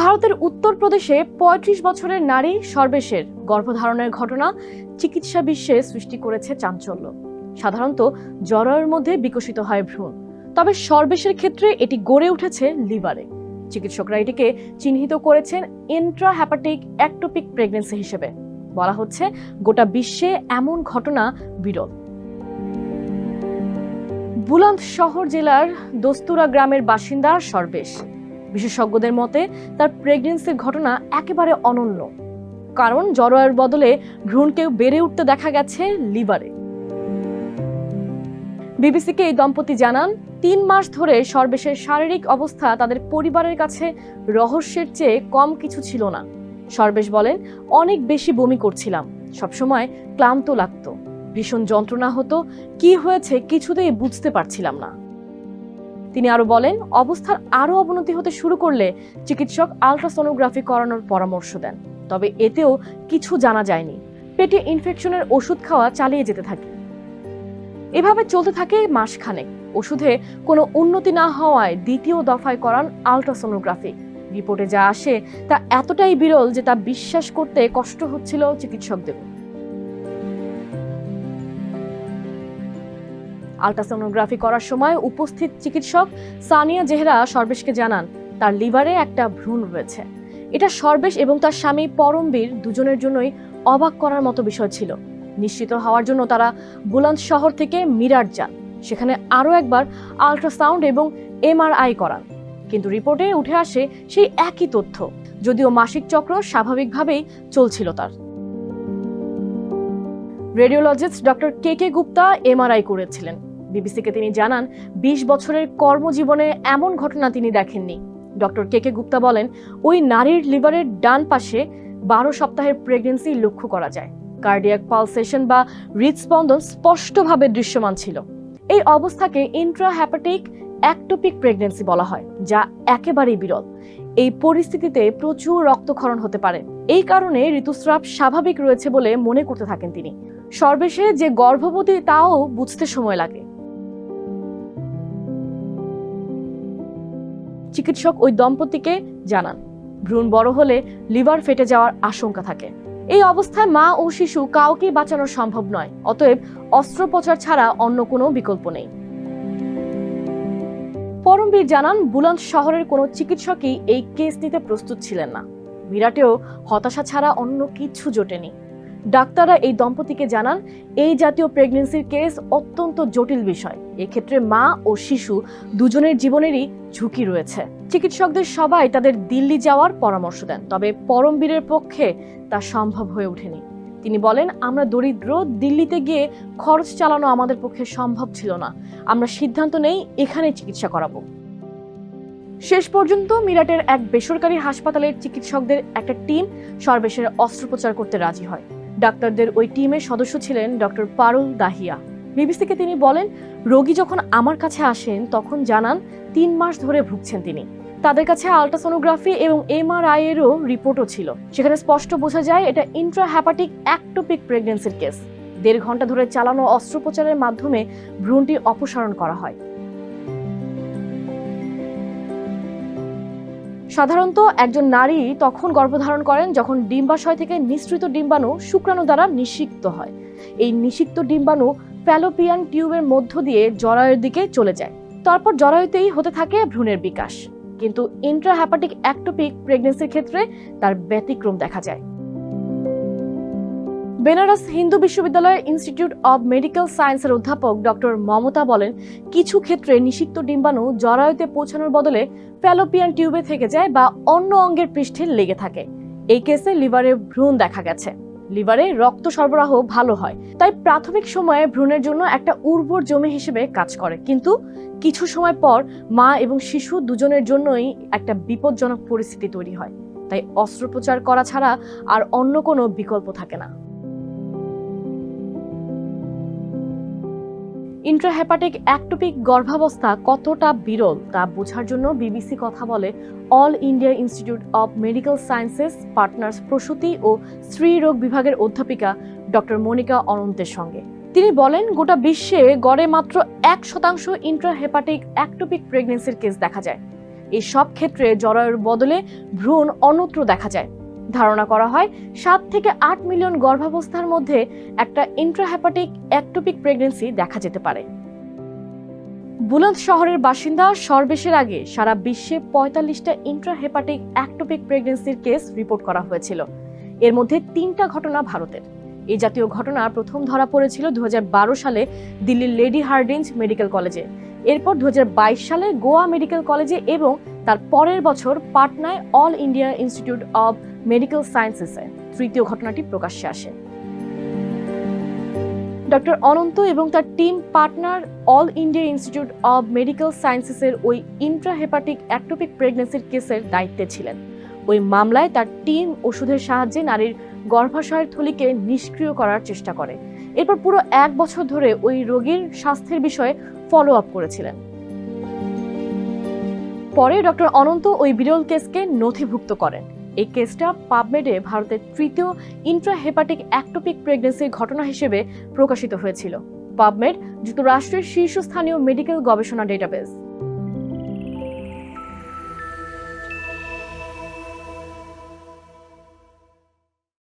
ভারতের উত্তরপ্রদেশে ৩৫ বছরের নারী সর্বেশের গর্ভধারণের ঘটনা চিকিৎসা বিশ্বে সৃষ্টি করেছে চাঞ্চল্য। সাধারণত জরায়ুর মধ্যে বিকশিত হয় ভ্রূণ। তবে সর্বেশের ক্ষেত্রে এটি গড়ে উঠেছে লিভারে। চিকিৎসকরা এটিকে চিহ্নিত করেছেন ইন্ট্রাহ্যাপাটিক অ্যাক্টোপিক প্রেগনেন্সি হিসেবে। বলা হচ্ছে, গোটা বিশ্বে এমন ঘটনা বিরল। বুলন্দ শহর জেলার দস্তুরা গ্রামের বাসিন্দা সর্বেশ। বিশেষজ্ঞদের মতে, তার প্রেগনেন্সির ঘটনা একেবারে অনন্য। কারণ জরায়ুর বদলে ভ্রূণকেও বেড়ে উঠতে দেখা গেছে লিভারে। বিবিসিকে এই দম্পতি জানান, তিন মাস ধরে সর্বেশের শারীরিক অবস্থা তাদের পরিবারের কাছে রহস্যের চেয়ে কম কিছু ছিল না। সর্বেশ বলেন, অনেক বেশি বমি করছিলাম। সবসময় ক্লান্ত লাগতো। ভীষণ যন্ত্রণা হতো। কি হয়েছে কিছুতেই বুঝতে পারছিলাম না। তিনি আরও বলেন, অবস্থার আরও অবনতি হতে শুরু করলে চিকিৎসক আলট্রাসোনোগ্রাফি করানোর পরামর্শ দেন। তবে এতেও কিছু জানা যায়নি। পেটে ইনফেকশনের ওষুধ খাওয়া চালিয়ে যেতে থাকে। এভাবে চলতে থাকে মাসখানেক। ওষুধে কোনো উন্নতি না হওয়ায় দ্বিতীয় দফায় করান আলট্রাসোনোগ্রাফি। রিপোর্টে যা আসে তা এতটাই বিরল যে তা বিশ্বাস করতে কষ্ট হচ্ছিল চিকিৎসকদের আলট্রাসোনোগ্রাফি করার সময় উপস্থিত চিকিৎসক সানিয়া জেহরা সর্বেশকে জানান, তার লিভারে একটা ভ্রূণ রয়েছে। এটা সর্বেশ এবং তার স্বামী পরমবীর দুজনের জন্যই অবাক করার মতো বিষয় ছিল। নিশ্চিত হওয়ার জন্য তারা বুলন্দ শহর থেকে মিরাট যান। সেখানে আরও একবার আলট্রাসাউন্ড এবং এমআরআই করান। কিন্তু রিপোর্টে উঠে আসে সেই একই তথ্য, যদিও মাসিক চক্র স্বাভাবিকভাবেই চলছিল তার। Radiologist doctor K K Gupta MRI করেছিলেন। বিবিসিকে তিনি জানান, বিশ বছরের কর্মজীবনে এমন ঘটনা তিনি দেখেননি। ডক্টর কে কে গুপ্তা বলেন, ওই নারীর লিভারের ডান পাশে বারো সপ্তাহের প্রেগনেন্সি লক্ষ্য করা যায়। কার্ডিয়াক পালসেশন বা হৃদস্পন্দন স্পষ্টভাবে দৃশ্যমান ছিল। এই অবস্থাকে ইন্ট্রাহ্যাপাটিক অ্যাক্টোপিক প্রেগনেন্সি বলা হয়, যা একেবারেই বিরল। এই পরিস্থিতিতে প্রচুর রক্তক্ষরণ হতে পারে। এই কারণে ঋতুস্রাব স্বাভাবিক রয়েছে বলে মনে করতে থাকেন তিনি। সর্বেশে যে গর্ভবতী তাও বুঝতে সময় লাগে। চিকিৎসক ওই দম্পতিকে জানান। ভ্রূণ বড় হলে লিভার ফেটে যাওয়ার আশঙ্কা থাকে। এই অবস্থায় মা ও শিশু কাউকে বাঁচানো সম্ভব নয়, অতএব অস্ত্রোপচার ছাড়া অন্য কোনো বিকল্প নেই। পরমবীর জানান বুলন্দ শহরের কোনো চিকিৎসকই এই কেস নিতে প্রস্তুত ছিলেন না। বিরাটেও হতাশা ছাড়া অন্য কিছু জোটেনি। ডাক্তাররা এই দম্পতিকে জানান, এই জাতীয় প্রেগনেন্সির কেস অত্যন্ত জটিল বিষয়। এক্ষেত্রে মা ও শিশু দুজনের জীবনেরই ঝুঁকি রয়েছে। চিকিৎসকদের সবাই তাদের দিল্লি যাওয়ার পরামর্শ দেন, তবে পরমবীরের পক্ষে তা সম্ভব হয়ে ওঠেনি। তিনি বলেন, আমরা দরিদ্র, দিল্লিতে গিয়ে খরচ চালানো আমাদের পক্ষে সম্ভব ছিল না। আমরা সিদ্ধান্ত নেই, এখানে চিকিৎসা করাবো। শেষ পর্যন্ত মিরাটের এক বেসরকারি হাসপাতালের চিকিৎসকদের একটা টিম সর্বেশের অস্ত্রোপচার করতে রাজি হয়। ডাক্তারদের ওই টিমের সদস্য ছিলেন ডক্টর পারুল দাহিয়া। বিবিসিকে তিনি বলেন, রোগী যখন আমার কাছে আসেন, তখন জানান তিন মাস ধরে ভুগছেন তিনি। তাদের কাছে আলট্রাসোনোগ্রাফি এবং এমআরআই এরও রিপোর্টও ছিল। সেখানে স্পষ্ট বোঝা যায়, এটা ইন্ট্রাহ্যাপাটিক অ্যাক্টোপিক প্রেগনেন্সির কেস দেড় ঘণ্টা ধরে চালানো অস্ত্রোপচারের মাধ্যমে ভ্রূণটি অপসারণ করা হয়। সাধারণত একজন নারী তখন গর্ভধারণ করেন যখন ডিম্বাশয় থেকে নিঃসৃত ডিম্বাণু শুক্রাণু দ্বারা নিষিক্ত হয়। এই নিষিক্ত ডিম্বাণু ফ্যালোপিয়ান টিউবের মধ্য দিয়ে জরায়ুর দিকে চলে যায়। তারপর জরায়ুতেই হতে থাকে ভ্রূণের বিকাশ। কিন্তু ইন্ট্রাহ্যাপাটিক অ্যাক্টোপিক প্রেগনেন্সির ক্ষেত্রে তার ব্যতিক্রম দেখা যায়। বেনারস হিন্দু বিশ্ববিদ্যালয়ের ইনস্টিটিউট অব মেডিকেল সায়েন্সের অধ্যাপক ডক্টর মমতা বলেন, কিছু ক্ষেত্রে নিষিক্ত ডিম্বাণু জরায়ুতে পৌঁছানোর বদলে ফ্যালোপিয়ান টিউবে থেকে যায় বা অন্য অঙ্গের পৃষ্ঠে লেগে থাকে। এই কেসে লিভারে ভ্রূণ দেখা গেছে। লিভারে রক্ত সরবরাহ ভালো হয়। তাই প্রাথমিক সময়ে ভ্রূণের জন্য একটা উর্বর জমি হিসেবে কাজ করে। কিন্তু কিছু সময় পর মা এবং শিশু দুজনের জন্যই একটা বিপজ্জনক পরিস্থিতি তৈরি হয়। তাই অস্ত্রোপচার করা ছাড়া আর অন্য কোনো বিকল্প থাকে না। ইন্ট্রাহেপাটিক অ্যাক্টোপিক গর্ভাবস্থা কতটা বিরল তা বোঝার জন্য বিবিসি কথা বলে all India institute of medical sciences partners প্রসূতি ও স্ত্রী রোগ বিভাগের অধ্যাপিকা ডক্টর মনিকা অনন্তের সঙ্গে। তিনি বলেন, গোটা বিশ্বে গড়ে মাত্র এক শতাংশ ইন্ট্রাহেপাটিক অ্যাক্টোপিক প্রেগনেন্সির কেস দেখা যায়। এই সব ক্ষেত্রে জরায়ুর বদলে ভ্রূণ অন্যত্র দেখা যায়। ধারণা করা হয় সাত থেকে আট মিলিয়ন গর্ভাবস্থার মধ্যে একটা ইন্ট্রাহেপাটিক অ্যাক্টোপিক প্রেগনেন্সি দেখা যেতে পারে। বুলন্দ শহরের বাসিন্দা সর্বেশের আগে সারা বিশ্বে পঁয়তাল্লিশটা ইন্ট্রাহেপাটিক অ্যাক্টোপিক প্রেগনেন্সির কেস রিপোর্ট করা হয়েছিল। এর মধ্যে তিনটা ঘটনা ভারতের। এই জাতীয় ঘটনা প্রথম ধরা পড়েছিল দু হাজার বারো সালে দিল্লির লেডি হার্ডিঞ্জ মেডিকেল কলেজে। এরপর দু হাজার বাইশ সালে গোয়া মেডিকেল কলেজে এবং তার পরের বছর পাটনায় all India institute of medical সায়েন্সেসে তৃতীয় ঘটনাটি প্রকাশ্যে আসে। ডক্টর অনন্ত এবং তার team partner all India institute of medical সায়েন্সেসের ওই ইন্ট্রাহেপাটিক অ্যাক্টোপিক প্রেগনেন্সির কেসের দায়িত্বে ছিলেন। ওই মামলায় তার টিম ওষুধের সাহায্যে নারীর গর্ভাশয়ের থলিকে নিষ্ক্রিয় করার চেষ্টা করে। এরপর পুরো এক বছর ধরে ওই রোগীর স্বাস্থ্যের বিষয়ে ফলো আপ করেছিলেন। পরে ডক্টর অনন্ত ওই বিরল কেসকে নথিভুক্ত করেন। এই কেসটা পাবমেডে ভারতের তৃতীয় ইন্ট্রাহেপাটিক অ্যাক্টোপিক প্রেগনেন্সির ঘটনা হিসেবে প্রকাশিত হয়েছিল। পাবমেড যুক্তরাষ্ট্রের শীর্ষস্থানীয় মেডিকেল গবেষণা ডেটাবেস